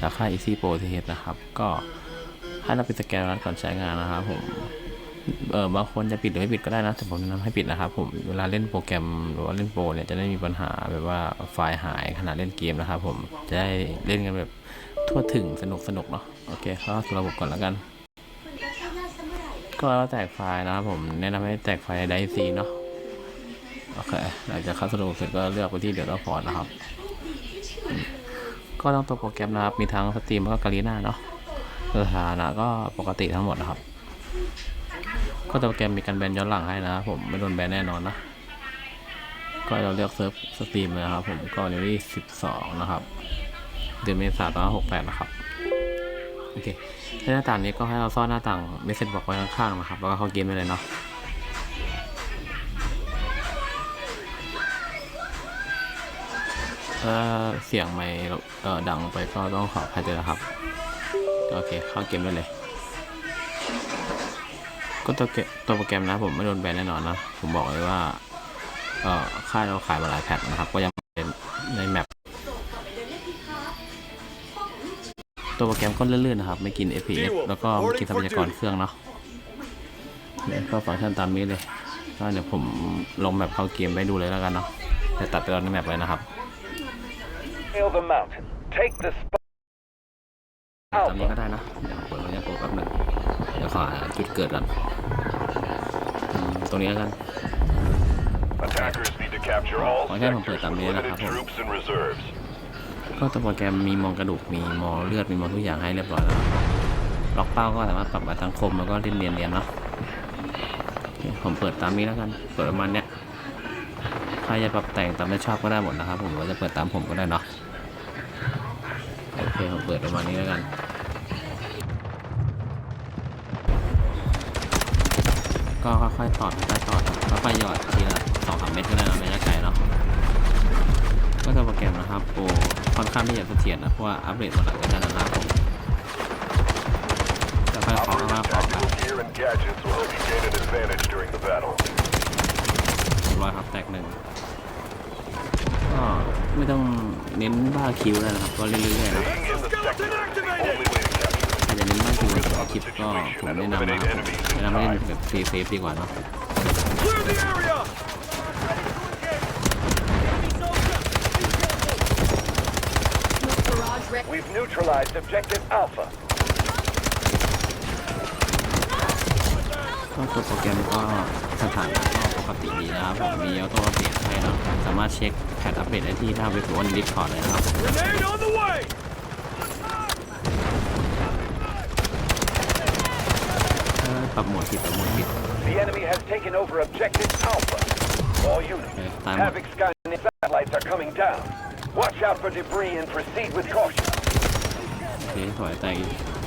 จากค่าย Easy Pro t h นะครับ ก็ให้เราปิดสแกนรัดก่อนใช้งานนะครับผมเออบางคนจะปิดหรือไม่ปิดก็ได้นะแต่ผมแนะนำให้ปิดนะครับผมเวลาเล่นโปรแกรมหรือว่าเล่นโปรเนี่ยจะได้มีปัญหาแบบว่าไฟล์หายขณะเล่นเกมนะครับผมจะได้เล่นกันแบบทั่วถึงสนุกสนุกเนาะโอเคเข้าสู่ระบบก่อนแล้วกัน ก็แล้วแตกไฟล์นะครับผมแนะนำให้แตกไฟล์ไดซีเนาะโอเคหลังจากเข้าสู่ระบบเสร็จก็เลือกไปที่เดี๋ยวเราพอร์ตนะครับ ก็ต้องตัวโปรแกรมนะครับ มีทั้งสตรีมแล้วก็การีนาเนาะสถานะก็ปกติทั้งหมดนะครับ ก็ตัวโปรแกรมมีการแบนย้อนหลังให้นะครับผมไม่โดนแบนแน่นอนนะ ก็เราเลือกเซิร์ฟสตรีมนะครับ ผมก็ในวันที่12นะครับ เดือนเมษายน2568นะครับโอเคในหน้าต่างนี้ก็ให้เราซ่อนหน้าต่างเมสเซจบอกไว้ข้างๆนะครับ แล้วก็เข้าเกมได้เลยเนาะ ถ้าเสียงไม่เออดังไปก็ต้องขออภัยด้วยนะครับ โอเค เข้าเกมได้เลย ก็ตัวเกตัวโปรแกรมนะผมไม่โดนแบนแน่นอนนะ ผมบอกเลยว่าเอ่อค่ายเราขายมาหลายแพทนะครับ ก็ยังเป็นในแมปตัวโปรแกรมก็ลื่นๆนะครับ ไม่กิน FPS แล้วก็ไม่กินทรัพยากรเครื่องเนาะเนี่ยก็ฟังก์ชันตามนี้เลยก็เดี๋ยวผมลงแมปเข้าเกมไปดูเลยแล้วกันเนาะแต่ตัดไปตอนในแมปเลยนะครับ Scale the mountain. Take the spot. ตรงนี้ก็ได้นะเดี๋ยวเปิดบรรยากาศแป๊บหนึงเดี๋ยวขอหาจุดเกิดก่อนอืมตรงนี้แล้วกัน Attackers need to capture all ขอให้ผมเปิด sectors ตาม with นี้นะครับ limited ผม troops and reserves. ก็ตัวโปรแกรมมีมองกระดูกมีมองเลือดมีมองทุกอย่างให้เรียบร้อยแล้วล็อกเป้าก็สามารถปรับมาทางคมแล้วก็เรียนเรียนเรียนเนาะโอเคผมเปิดตามนี้แล้วกันเปิดประมาณเนี้ยใครจะปรับแต่งตามที่ชอบก็ได้หมดนะครับผมหรือว่าจะเปิดตามผมก็ได้เนาะโอเคผมเปิดประมาณนี้แล้วกันก็ค่อยๆถอดค่อยๆถอดค่อยๆหยอดทีละสองสามเม็ดก็ได้นะระยะไกลเนาะก็จะโปรแกรมนะครับโปรค่อนข้างที่จะเสถียรนะเพราะว่าอัปเดตมาหลังจากนั้นนะครับผมจะค่อยๆขอค่อยๆขอกัน Tactical gear and gadgets will help you gain an advantage during the battle. ร้อยครับแตกหนึ่งก็ ไม่ต้องเน้นบ้าคิวแล้วนะครับ ก็เรื่อยๆนะ Being in the sector is the only way to capture ถ้าจะเน้นบ้าคิวคลิปก็ผมแนะนำนะครับแนะนำให้เล่นแบบฟรีเซฟดีกว่าเนาะ ก็ตัวโปรแกรมก็สถานะก็ปกติดีนะครับผมมีออโต้อัปเดตให้เนาะสามารถเช็คแพทอัปเดตได้ที่หน้าเว็บวันดิสคอร์ดเลยนะครับ Grenade on the way! ถ้าปรับโหมดผิดปรับโหมดผิด The enemy has taken over objective Alpha. All units, Okay, time. Havoc Skynet satellites are coming down. Watch out for debris and proceed with caution. โอเคถอยแตกอีก